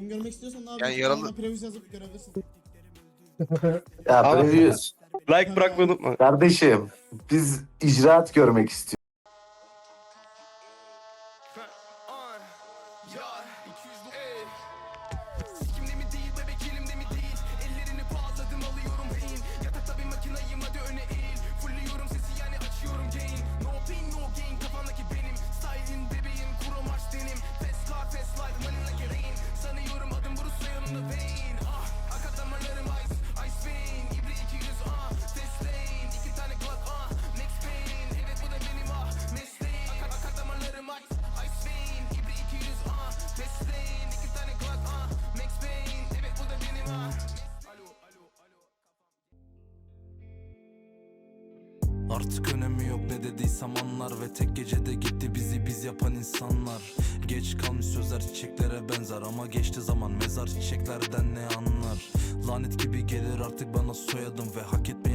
Game görmek istiyorsan ne Yani yaralı- Previous yazıp görebilirsin. Ya Ama- Previous. Like bırakmayı unutma. Kardeşim biz icraat görmek istiyoruz. Levine. Artık önemi yok ne dediysem anlar Ve tek gecede gitti bizi biz yapan insanlar. Geç kalmış sözler çiçeklere benzer Ama geçti zaman mezar çiçeklerden ne anlar? Lanet gibi gelir artık bana soyadım Ve hak etmek